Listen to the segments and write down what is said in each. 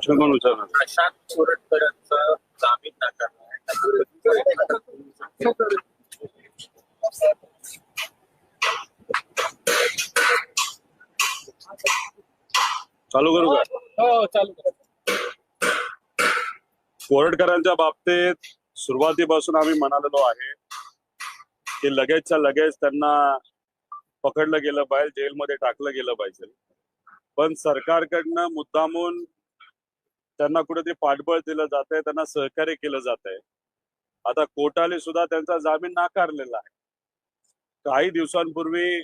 प्रश्न कोण विचारणार? प्रशांत कोरटकरांचा जामीन नाकारला. चालू करू का? हो चालू. कोरटकरांच्या बाबतीत सुरुवातीपासून आम्ही म्हणालेलो आहे की लगेचच्या लगेच त्यांना पकडलं गेलं पाहिजे जेलमध्ये टाकलं गेलं पाहिजे. पण सरकारकडनं मुद्दामून त्यांना कुठेतरी पाठबळ दिलं जात आहे त्यांना सहकार्य केलं जात आहे आता कोर्टाने सुद्धा त्यांचा जामीन नाकारलेला आहे. काही दिवसांपूर्वी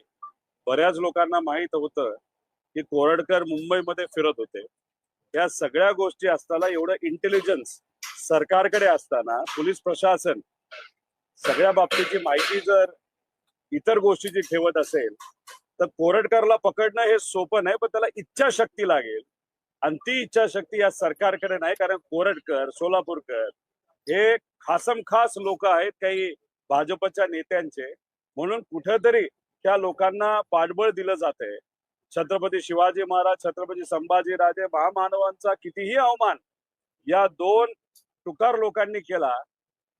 बऱ्याच लोकांना माहीत होतं की कोरडकर मुंबईमध्ये फिरत होते. या सगळ्या गोष्टी असताना एवढं इंटेलिजन्स सरकारकडे असताना पोलीस प्रशासन सगळ्या बाबतीची माहिती जर इतर गोष्टीची ठेवत असेल तर कोरडकरला पकडणं हे सोपं नाही पण त्याला इच्छाशक्ती लागेल. आणि ती इच्छाशक्ती या सरकारकडे नाही कारण कोरटकर सोलापूरकर हे खासम खास लोक आहेत काही भाजपच्या नेत्यांचे. म्हणून कुठेतरी त्या लोकांना पाठबळ दिलं जातंय. छत्रपती शिवाजी महाराज छत्रपती संभाजीराजे महामानवांचा कितीही अवमान या दोन तुकार लोकांनी केला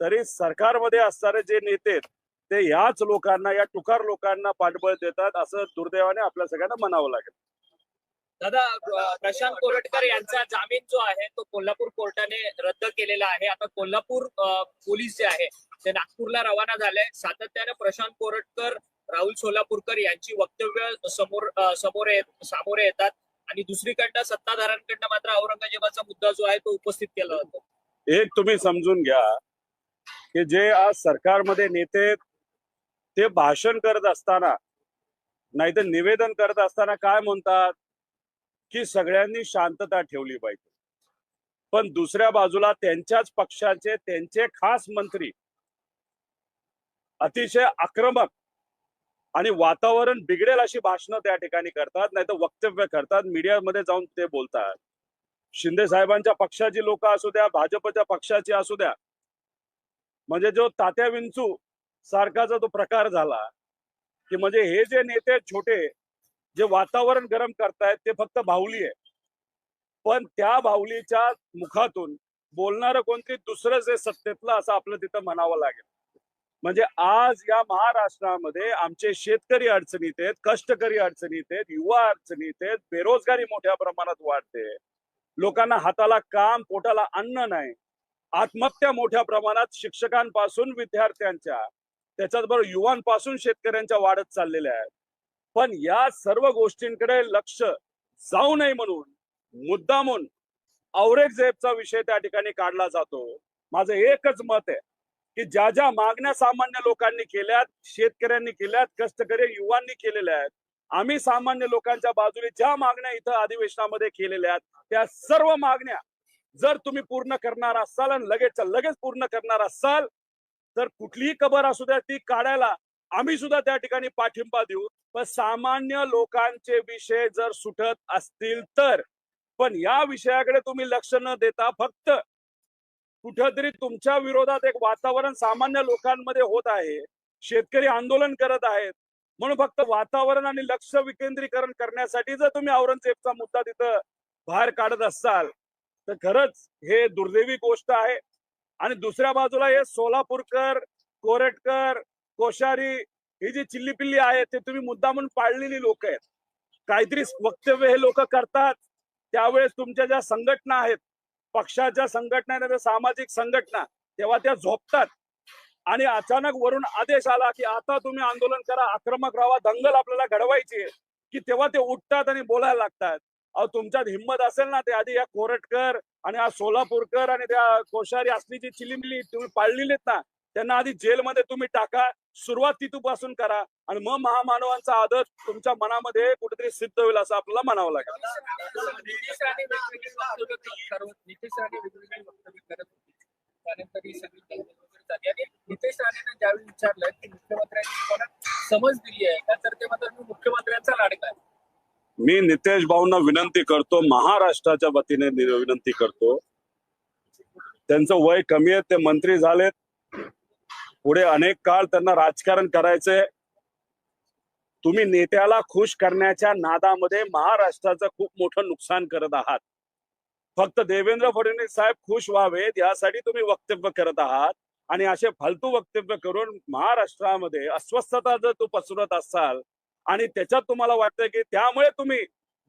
तरी सरकारमध्ये असणारे जे नेते ते याच लोकांना या तुकार लोकांना पाठबळ देतात असं दुर्दैवाने आपल्या सगळ्यांना म्हणावं लागेल. दादा प्रशांत कोरटकर यांचा जामीन जो आहे तो कोल्हापूर कोर्टाने रद्द केलेला आहे. आता कोल्हापूर पोलीस जे आहे ते नागपूरला रवाना झाले सातत्याने प्रशांत कोरटकर राहुल सोलापूरकर यांची वक्तव्य समोर समोर येत येतात. आणि दुसरीकडनं सत्ताधाऱ्यांकडनं मात्र औरंगजेबाचा मुद्दा जो आहे तो उपस्थित केला जातो. एक तुम्ही समजून घ्या की जे आज सरकारमध्ये नेते ते भाषण करत असताना नाहीतर निवेदन करत असताना काय म्हणतात? की सगळ्यांनी शांतता ठेवली पाहिजे. पण दुसऱ्या बाजूला त्यांच्याच पक्षाचे त्यांचे खास मंत्री अतिशय आक्रमक आणि वातावरण बिघडेल अशी भाषणं त्या ठिकाणी करतात नाही तर वक्तव्य करतात. मीडियामध्ये जाऊन ते बोलतात. शिंदे साहेबांच्या पक्षाची लोक असू द्या भाजपच्या पक्षाची असू द्या. म्हणजे जो तात्या विंचू सारखाचा तो प्रकार झाला की म्हणजे हे जे नेते छोटे जे वातावरण गरम करतायत ते फक्त बाहुली आहे. पण त्या बाहुलीच्या मुखातून बोलणारं कोणतरी दुसरं जे सत्तेतलं असं आपलं तिथं म्हणावं लागेल. म्हणजे आज या महाराष्ट्रामध्ये आमचे शेतकरी अडचणीत आहेत कष्टकरी अडचणीत आहेत युवा अडचणीत आहेत बेरोजगारी मोठ्या प्रमाणात वाढते. लोकांना हाताला काम पोटाला अन्न नाही. आत्महत्या मोठ्या प्रमाणात शिक्षकांपासून विद्यार्थ्यांच्या त्याच्याचबरोबर युवांपासून शेतकऱ्यांच्या वाढत चाललेल्या आहेत. पण या सर्व गोष्टींकडे लक्ष जाऊ नये म्हणून मुद्दामून औरंगजेबचा विषय त्या ठिकाणी काढला जातो. माझं एकच मत आहे की ज्या ज्या मागण्या सामान्य लोकांनी केल्यात शेतकऱ्यांनी केल्यात कष्टकरी युवांनी केलेल्या आहेत आम्ही सामान्य लोकांच्या बाजूने ज्या मागण्या इथं अधिवेशनामध्ये केलेल्या आहेत त्या सर्व मागण्या जर तुम्ही पूर्ण करणार असाल आणि लगेच लगेच पूर्ण करणार असाल तर कुठलीही कबर असू द्या ती काढायला आम्ही सुद्धा त्या ठिकाणी पाठिंबा देऊ. पण सामान्य लोकांचे विषय जर सुटत असतील तर. पण या विषयाकडे तुम्ही लक्ष न देता फक्त कुठंतरी तुमच्या विरोधात एक वातावरण सामान्य लोकांमध्ये होत आहे. शेतकरी आंदोलन करत आहेत. म्हणून फक्त वातावरण आणि लक्ष विकेंद्रीकरण करण्यासाठी जर तुम्ही औरंगजेबचा मुद्दा तिथं बाहेर काढत असाल तर खरंच हे दुर्दैवी गोष्ट आहे. आणि दुसऱ्या बाजूला हे सोलापूरकर कोरटकर कोश्यारी ही जी चिल्लीपिल्ली आहेत ते तुम्ही मुद्दा म्हणून पाळलेली लोक आहेत. काहीतरी वक्तव्य हे लोक करतात. त्यावेळेस तुमच्या ज्या संघटना आहेत पक्षाच्या संघटना आहेत सामाजिक संघटना तेव्हा त्या झोपतात. आणि अचानक वरून आदेश आला की आता तुम्ही आंदोलन करा आक्रमक राहा दंगल आपल्याला घडवायची आहे. की तेव्हा ते उठतात आणि बोलायला लागतात. अहो तुमच्यात हिंमत असेल ना ते आधी या कोरटकर आणि हा सोलापूरकर आणि त्या कोश्यारी असली जी चिलिमिली तुम्ही पाळलेलीत ना त्यांना आधी जेलमध्ये तुम्ही टाका. सुरुवात तिथूपासून करा आणि मग महामानवांचा आदर तुमच्या मनामध्ये कुठेतरी सिद्ध होईल असं आपल्याला म्हणावं लागेल. नितेश राणे वेगवेगळी राणे राणेने ज्यावेळी विचारलं की मुख्यमंत्र्यांनी तुम्हाला समज दिली आहे का तर ते मात्र मी मुख्यमंत्र्यांचा लाडका मी नितेश भाऊंना विनंती करतो महाराष्ट्राच्या वतीने विनंती करतो. त्यांचं वय कमी आहे ते मंत्री झालेत. पुढे अनेक काळ त्यांना राजकारण करायचंय तुम्ही नेत्याला खुश करण्याच्या नादामध्ये महाराष्ट्राचं खूप मोठं नुकसान करत आहात. फक्त देवेंद्र फडणवीस साहेब खुश व्हावेत यासाठी तुम्ही वक्तव्य करत आहात. आणि असे फालतू वक्तव्य करून महाराष्ट्रामध्ये अस्वस्थता जर तू पसरत असाल आणि त्याच्यात तुम्हाला वाटतं की त्यामुळे तुम्ही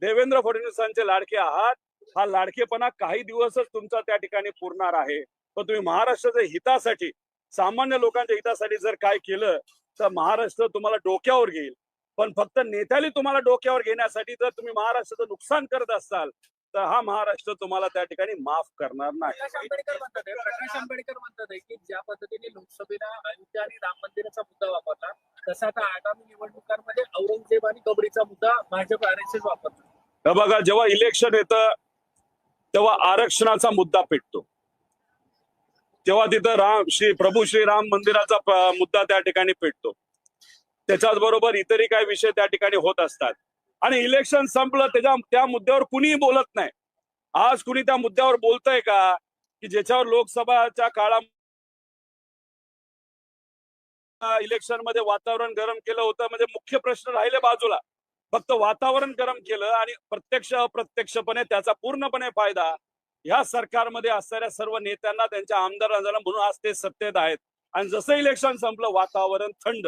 देवेंद्र फडणवीसांचे लाडके आहात हा लाडकेपणा काही दिवसच तुमचा त्या ठिकाणी पुरणार आहे. पण तुम्ही महाराष्ट्राच्या हितासाठी सामान्य लोकांच्या हितासाठी जर काय केलं तर महाराष्ट्र तुम्हाला डोक्यावर घेईल. पण फक्त नेत्याने तुम्हाला डोक्यावर घेण्यासाठी जर तुम्ही महाराष्ट्राचं नुकसान करत असाल तर हा महाराष्ट्र तुम्हाला त्या ठिकाणी माफ करणार नाही. आंबेडकर म्हणतात आहे, प्रकाश आंबेडकर म्हणतात की ज्या पद्धतीने लोकसभेला अयोध्या आणि राम मंदिराचा मुद्दा वापरला तसा आता आगामी निवडणुकांमध्ये औरंगजेब आणि कबरीचा मुद्दा भाजप आर एस एस वापरतो. बघा जेव्हा इलेक्शन येतं तेव्हा आरक्षणाचा मुद्दा पेटतो. तेव्हा तिथं राम श्री प्रभू श्री राम मंदिराचा मुद्दा त्या ठिकाणी पेटतो. त्याच्याच बरोबर इतरही काही विषय त्या ठिकाणी होत असतात. आणि इलेक्शन संपलं त्याच्या त्या मुद्द्यावर कुणीही बोलत नाही. आज कुणी त्या मुद्द्यावर बोलतय का? की ज्याच्यावर लोकसभाच्या काळा इलेक्शनमध्ये वातावरण गरम केलं होतं म्हणजे मुख्य प्रश्न राहिले बाजूला. फक्त वातावरण गरम केलं आणि प्रत्यक्ष अप्रत्यक्षपणे त्याचा पूर्णपणे फायदा या सरकारमध्ये असणाऱ्या सर्व नेत्यांना त्यांच्या आमदारांना म्हणून आज ते सत्तेत आहेत. आणि जसं इलेक्शन संपलं वातावरण थंड.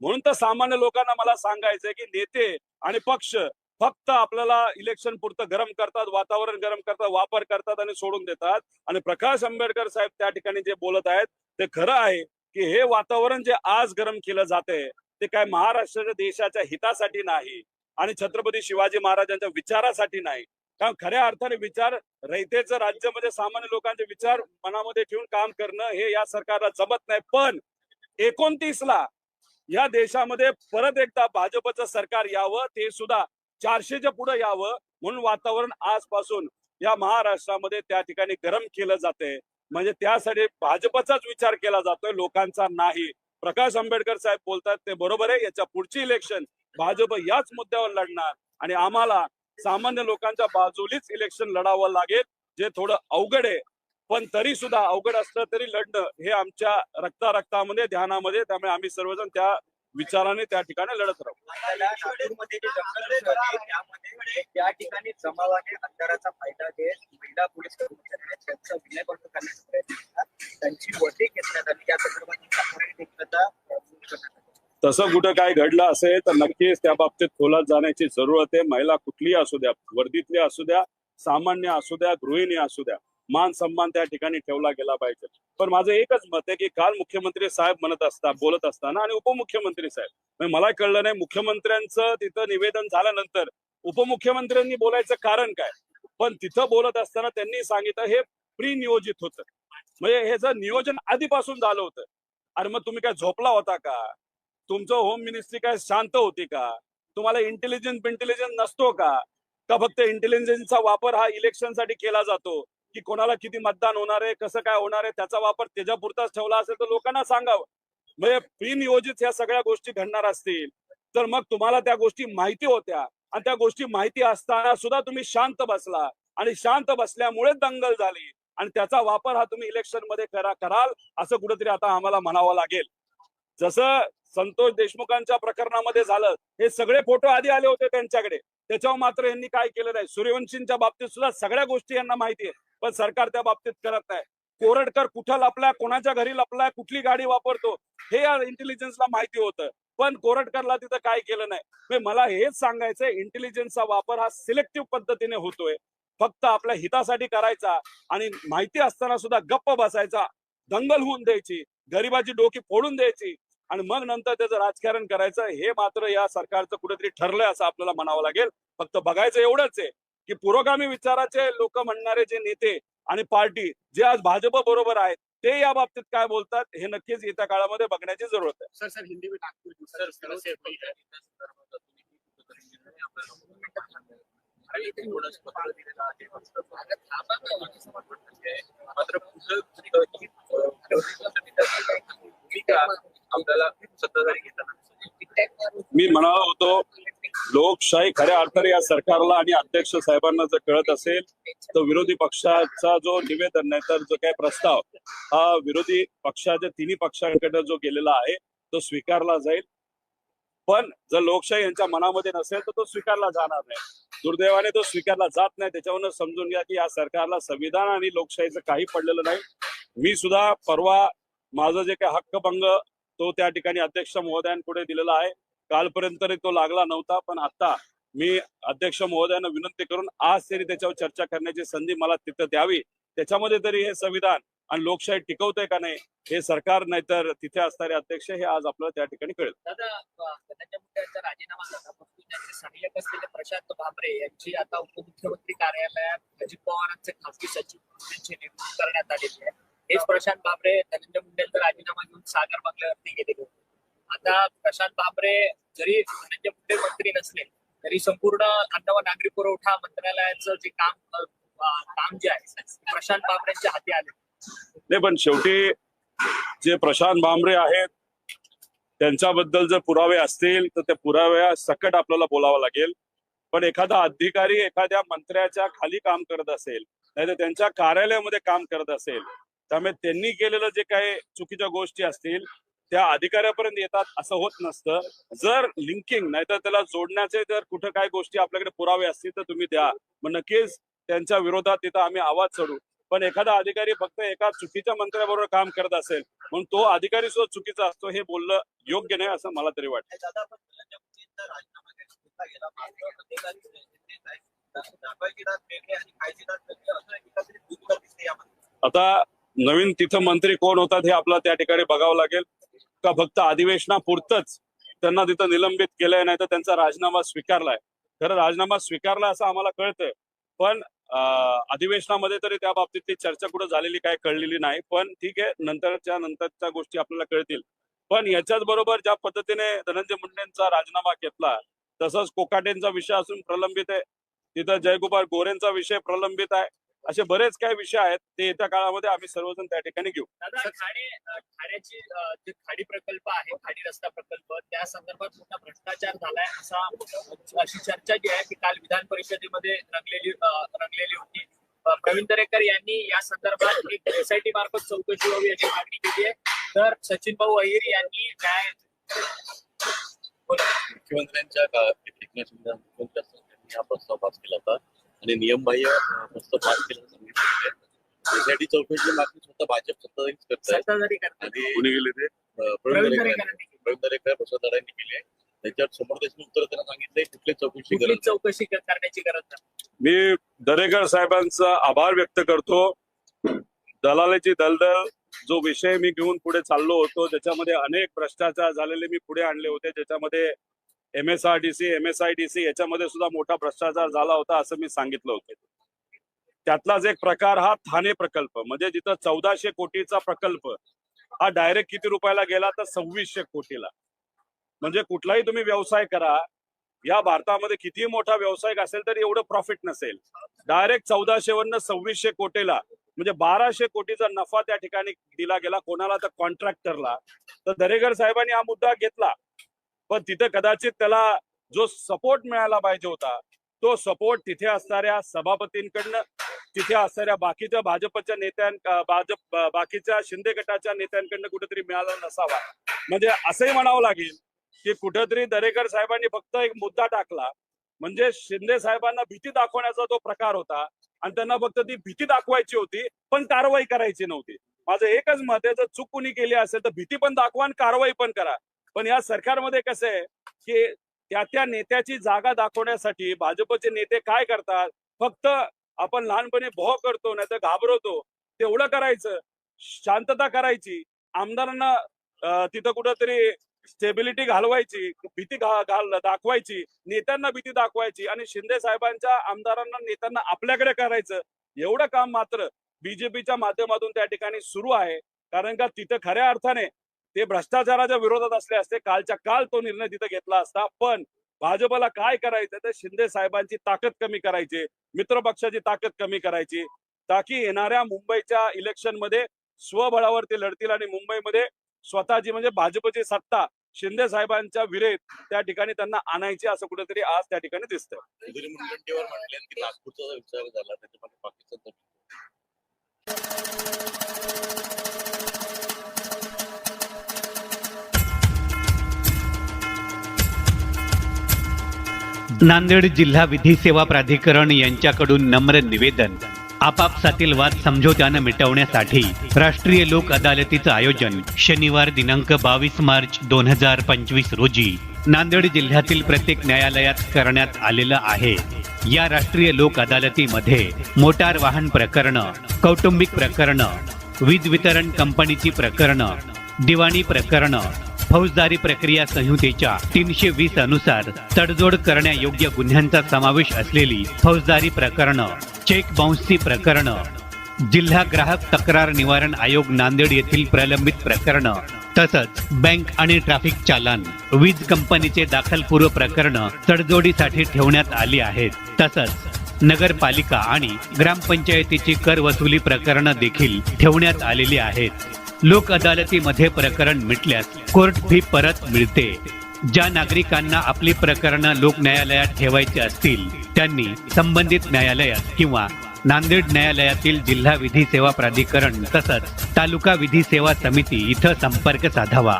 म्हणून तर सामान्य लोकांना मला सांगायचंय की नेते आणि पक्ष फक्त आपल्याला इलेक्शन पुरतं गरम करतात वातावरण गरम करतात वापर करतात आणि सोडून देतात. आणि प्रकाश आंबेडकर साहेब त्या ठिकाणी जे बोलत आहेत ते खरं आहे की हे वातावरण जे आज गरम केलं जाते ते काय महाराष्ट्राच्या देशाच्या हितासाठी नाही आणि छत्रपती शिवाजी महाराजांच्या विचारासाठी नाही. कारण खऱ्या अर्थाने विचार रयतेचं राज्य म्हणजे सामान्य लोकांचे विचार मनामध्ये ठेवून काम करणं हे या सरकारला जमत नाही. पण एकोणतीस ला या देशामध्ये परत एकदा भाजपचं सरकार यावं ते सुद्धा चारशेच्या पुढे यावं म्हणून वातावरण आजपासून या महाराष्ट्रामध्ये त्या ठिकाणी गरम केलं जाते म्हणजे त्यासाठी भाजपचाच विचार केला जातोय लोकांचा नाही. प्रकाश आंबेडकर साहेब बोलतात ते बरोबर आहे याच्या पुढची इलेक्शन भाजप याच मुद्द्यावर लढणार आणि आम्हाला सामान्य लोकांच्या बाजूलीच इलेक्शन लढावं लागेल जे थोडं अवघड आहे. पण तरी सुद्धा अवघड असलं तरी लढणं हे आमच्या रक्ता रक्तामध्ये ध्यानामध्ये त्यामुळे आम्ही सर्वजण त्या विचाराने त्या ठिकाणी लढत राहू. अंधाराचा फायदा घेत महिला पोलीस कर्मचारी करण्याचा प्रयत्न त्यांची वटे घेतण्यात आली या संदर्भात तसं कुठं काय घडलं असेल तर नक्कीच त्या बाबतीत खोलात जाण्याची जरूरत आहे. महिला कुठलीही असू द्या वर्दीतली असू द्या सामान्य असू द्या गृहिणी असू द्या मान सन्मान त्या ठिकाणी ठेवला गेला पाहिजे. पण माझं एकच मत आहे की काल मुख्यमंत्री साहेब म्हणत असता बोलत असताना आणि उपमुख्यमंत्री साहेब. म्हणजे मला कळलं नाही मुख्यमंत्र्यांचं तिथं निवेदन झाल्यानंतर उपमुख्यमंत्र्यांनी बोलायचं कारण काय? पण तिथं बोलत असताना त्यांनी सांगितलं हे प्री नियोजित होतं. म्हणजे हे जर नियोजन आधीपासून झालं होतं. अरे मग तुम्ही काय झोपला होता का? तुमचं होम मिनिस्ट्री काय शांत होती का? तुम्हाला इंटेलिजन्स इंटेलिजन्स नसतो का? का फक्त इंटेलिजन्सचा वापर हा इलेक्शनसाठी केला जातो? की कोणाला किती मतदान होणार आहे? कसं काय होणार आहे? त्याचा वापर त्याच्यापुरताच ठेवला असेल तर लोकांना सांगावं. म्हणजे प्रीनियोजित ह्या सगळ्या गोष्टी घडणार असतील. तर मग तुम्हाला त्या गोष्टी माहिती होत्या. आणि त्या गोष्टी माहिती असताना सुद्धा तुम्ही शांत बसला. आणि शांत बसल्यामुळे दंगल झाली. आणि त्याचा वापर हा तुम्ही इलेक्शनमध्ये करा कराल असं कुठेतरी आता आम्हाला म्हणावं लागेल. जसं संतोष देशमुखांच्या प्रकरणामध्ये झालं हे सगळे फोटो आधी आले होते त्यांच्याकडे. त्याच्यावर मात्र यांनी काय केलं नाही. सूर्यवंशींच्या बाबतीत सुद्धा सगळ्या गोष्टी यांना माहिती आहे. पण सरकार त्या बाबतीत करत नाही. कोरडकर कुठं लपलाय कोणाच्या घरी लपलाय कुठली गाडी वापरतो हे या इंटेलिजन्सला माहिती होतं. पण कोरटकरला तिथं काय केलं नाही. म्हणजे मला हेच सांगायचंय इंटेलिजन्सचा वापर हा सिलेक्टिव्ह पद्धतीने होतोय. फक्त आपल्या हितासाठी करायचा आणि माहिती असताना सुद्धा गप्प बसायचा. दंगल होऊन द्यायची. गरिबाची डोकी फोडून द्यायची. आणि मग नंतर त्याचं राजकारण करायचं हे मात्र या सरकारचं कुठेतरी ठरलंय असं आपल्याला म्हणावं लागेल फक्त बघायचं एवढंच आहे की पुरोगामी विचाराचे लोक म्हणणारे जे नेते आणि पार्टी जे आज भाजप बरोबर आहेत ते या बाबतीत काय बोलतात हे नक्कीच येत्या काळामध्ये बघण्याची जरूरत आहे सर सर हिंदी म्हणजे मात्र आपल्याला सत्ताधारी घेताना मी म्हणत होतो लोकशाही खऱ्या अर्थाने या सरकारला आणि अध्यक्ष साहेबांना जर कळत असेल तर विरोधी पक्षाचा जो निवेदन नाही तर जो काही प्रस्ताव हा विरोधी पक्षाच्या तिन्ही पक्षांकडे जो गेलेला आहे तो स्वीकारला जाईल. पण जर लोकशाही यांच्या मनामध्ये नसेल तर तो स्वीकारला जाणार नाही. दुर्दैवाने तो स्वीकारला जात नाही. त्याच्यावरनं समजून घ्या की या सरकारला संविधान आणि लोकशाहीचं काही पडलेलं नाही. मी सुद्धा परवा माझं जे काही हक्कभंग तो त्या ठिकाणी अध्यक्ष महोदयांपुढे दिलेला आहे. कालपर्यंत तो लागला नव्हता पण आता मी अध्यक्ष महोदयांना विनंती करून आज तरी त्याच्यावर चर्चा करण्याची संधी मला तिथं द्यावी. त्याच्यामध्ये तरी हे संविधान आणि लोकशाही टिकवतंय का नाही हे सरकार नाहीतर तिथे असणारे अध्यक्ष हे आज आपल्याला त्या ठिकाणी कळेल. प्रशांत भाबरे यांची आता उपमुख्यमंत्री कार्यालयात अजित पवारांचे खासगी सचिव त्यांची नेमणूक करण्यात आलेली आहे. हेच प्रशांत बाबरे धनंजय मुंडे राजीनामा घेऊन सागर बंगल्यावरती गेलेले होते. आता प्रशांत बाबरे जरी धनंजय मुंडे मंत्री नसले तरी संपूर्ण अन्न व नागरी पुरवठा मंत्रालयाचं जे काम काम जे आहे प्रशांत भामरेंच्या हाती आले. नाही पण शेवटी जे प्रशांत बांबरे आहेत त्यांच्याबद्दल जर पुरावे असतील तर त्या पुराव्या सकट आपल्याला बोलावं लागेल. पण एखादा अधिकारी एखाद्या मंत्र्याच्या खाली काम करत असेल नाहीतर त्यांच्या कार्यालयामध्ये काम करत असेल त्यामुळे त्यांनी केलेलं जे काही चुकीच्या गोष्टी असतील त्या अधिकाऱ्यापर्यंत येतात असं होत नसतं. जर लिंकिंग नाहीतर त्याला जोडण्याचे जर कुठं काय गोष्टी आपल्याकडे पुरावे असतील तर तुम्ही द्या. मग नक्कीच त्यांच्या विरोधात तिथं आम्ही आवाज चढू. पण एखादा अधिकारी फक्त एका चुकीच्या मंत्र्याबरोबर काम करत असेल म्हणून तो अधिकारी सुद्धा चुकीचा असतो हे बोलणं योग्य नाही असं मला तरी वाटतं. आता नवीन तिथं मंत्री कोण होतात हे आपल्याला त्या ठिकाणी बघावं लागेल. का फक्त अधिवेशनापुरतच त्यांना तिथं निलंबित केलंय नाही तर त्यांचा राजीनामा स्वीकारलाय. खरं राजीनामा स्वीकारला असं आम्हाला कळतंय. पण अधिवेशनामध्ये तरी त्या बाबतीतली चर्चा कुठं झालेली काय कळलेली नाही. पण ठीक आहे नंतरच्या नंतरच्या गोष्टी आपल्याला कळतील. पण याच्याच बरोबर ज्या पद्धतीने धनंजय मुंडेंचा राजीनामा घेतला तसंच कोकाटेंचा विषय असून प्रलंबित आहे. तिथं जयगोपाल गोरेंचा विषय प्रलंबित आहे. असे बरेच काही विषय आहेत ते येत्या काळामध्ये आम्ही सर्वजण त्या ठिकाणी घेऊ. दादा जे खाडी प्रकल्प आहे खाडी रस्ता प्रकल्प त्या संदर्भात मोठा भ्रष्टाचार झालाय असा अशी चर्चा जी आहे ती काल विधान परिषदेमध्ये रंगलेली रंगलेली होती. प्रवीण दरेकर यांनी या संदर्भात एक एसआयटी मार्फत चौकशी व्हावी अशी मागणी केली आहे. तर सचिन भाऊ अहिर यांनी काय बोला. मुख्यमंत्र्यांच्या का- त्यांनी हा प्रस्ताव पास केला होता. आणि नियमबाह्य प्रस्ताव पास केल्याचं सांगितलं एसआयटी चौकशी मागणी स्वतः भाजप सत्ताधारीच करत आहे सत्ताधारी करतात आणि कुणी गेले ते? प्रवीण दरेकर दरेकरांनी केली. प्रवीण दरेकर प्रसाद दरांनी केले. त्याच्यावर समोर देशमुख उत्तर त्यांना सांगितलंय कुठली चौकशी गरज. चौकशी करण्याची गरज नाही. मी दरेकर साहेबांचा आभार व्यक्त करतो. दलालीची दलदल जो विषय मी घेऊन पुढे चाललो होतो त्याच्यामध्ये अनेक भ्रष्टाचार झालेले मी पुढे आणले होते. त्याच्यामध्ये M S R D C M S I D C याच्यामध्ये सुद्धा मोठा भ्रष्टाचार झाला होता असं मी सांगितलं होतं. त्यातलाच एक प्रकार हा ठाणे प्रकल्प. म्हणजे जिथं चौदाशे कोटीचा प्रकल्प हा डायरेक्ट किती रुपयाला गेला तर सव्वीसशे कोटीला. म्हणजे कुठलाही तुम्ही व्यवसाय करा या भारतामध्ये कितीही मोठा व्यावसायिक असेल तरी एवढं प्रॉफिट नसेल. डायरेक्ट चौदाशे वरनं सव्वीसशे कोटीला म्हणजे बाराशे कोटीचा नफा त्या ठिकाणी दिला गेला. कोणाला तर कॉन्ट्रॅक्टरला तर दरेकर साहेबांनी हा मुद्दा घेतला. पण तिथे कदाचित त्याला जो सपोर्ट मिळायला पाहिजे होता तो सपोर्ट तिथे असणाऱ्या सभापतींकडनं तिथे असणाऱ्या बाकीच्या भाजपच्या नेत्यां भाजप बाकीच्या शिंदे गटाच्या नेत्यांकडनं कुठेतरी मिळाला नसावा. म्हणजे असंही म्हणावं लागेल की कुठेतरी दरेकर साहेबांनी फक्त एक मुद्दा टाकला म्हणजे शिंदे साहेबांना भीती दाखवण्याचा तो प्रकार होता आणि त्यांना फक्त ती भीती दाखवायची होती पण कारवाई करायची नव्हती. माझं एकच मत आहे जर चूक कुणी केली असेल तर भीती पण दाखवा आणि कारवाई पण करा. पण या सरकारमध्ये कसं आहे की त्या त्या नेत्याची जागा दाखवण्यासाठी भाजपचे नेते काय करतात? फक्त आपण लहानपणी भो करतो नाही तर घाबरवतो. तेवढं करायचं. शांतता करायची. आमदारांना तिथं कुठंतरी स्टेबिलिटी घालवायची भीती घाल दाखवायची. नेत्यांना भीती दाखवायची आणि शिंदे साहेबांच्या आमदारांना नेत्यांना आपल्याकडे करायचं. एवढं काम मात्र बीजेपीच्या माध्यमातून त्या ठिकाणी सुरू आहे. कारण का तिथं खऱ्या अर्थाने ते भ्रष्टाचाराच्या विरोधात असले असते कालच्या काल तो निर्णय तिथे घेतला असता. पण भाजपला काय करायचं तर शिंदे साहेबांची ताकद कमी करायची मित्र पक्षाची ताकद कमी करायची ताकी येणाऱ्या मुंबईच्या इलेक्शनमध्ये स्वबळावर ते लढतील आणि मुंबईमध्ये स्वतःची म्हणजे भाजपची सत्ता शिंदे साहेबांच्या विरेत त्या ठिकाणी त्यांना आणायची असं कुठेतरी आज त्या ठिकाणी दिसतंय. नागपूरचा विचार झाला नांदेड जिल्हा विधी सेवा प्राधिकरण यांच्याकडून नम्र निवेदन. आपापसातील वाद समझोत्यानं मिटवण्यासाठी राष्ट्रीय लोक अदालतीचं आयोजन शनिवार दिनांक बावीस मार्च दोन हजार पंचवीस रोजी नांदेड जिल्ह्यातील प्रत्येक न्यायालयात करण्यात आलेलं आहे. या राष्ट्रीय लोक अदालतीमध्ये मोटार वाहन प्रकरणं कौटुंबिक प्रकरणं वीज वितरण कंपनीची प्रकरणं दिवाणी प्रकरणं फौजदारी प्रक्रिया संहितेच्या तीनशे वीस अनुसार तडजोड करण्यायोग्य गुन्ह्यांचा समावेश असलेली फौजदारी प्रकरणं चेक बाउन्सची प्रकरणं जिल्हा ग्राहक तक्रार निवारण आयोग नांदेड येथील प्रलंबित प्रकरणं तसंच बँक आणि ट्रॅफिक चालन वीज कंपनीचे दाखलपूर्व प्रकरणं तडजोडीसाठी ठेवण्यात आली आहेत. तसंच नगरपालिका आणि ग्रामपंचायतीची कर वसुली प्रकरणं देखील ठेवण्यात आलेली आहेत. लोक अदालतीमध्ये प्रकरण मिटल्यास कोर्ट फी परत मिळते. ज्या नागरिकांना आपली प्रकरणं लोक न्यायालयात ठेवायची असतील त्यांनी संबंधित न्यायालयात किंवा नांदेड न्यायालयातील जिल्हा विधी सेवा प्राधिकरण तसंच तालुका विधी सेवा समिती इथं संपर्क साधावा.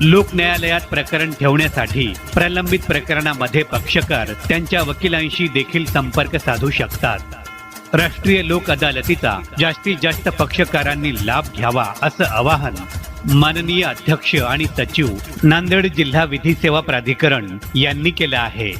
लोक न्यायालयात प्रकरण ठेवण्यासाठी प्रलंबित प्रकरणामध्ये पक्षकार त्यांच्या वकिलांशी देखील संपर्क साधू शकतात. राष्ट्रीय लोक अदालतीचा जास्तीत जास्त पक्षकारांनी लाभ घ्यावा असं आवाहन माननीय अध्यक्ष आणि सचिव नांदेड जिल्हा विधी सेवा प्राधिकरण यांनी केलं आहे.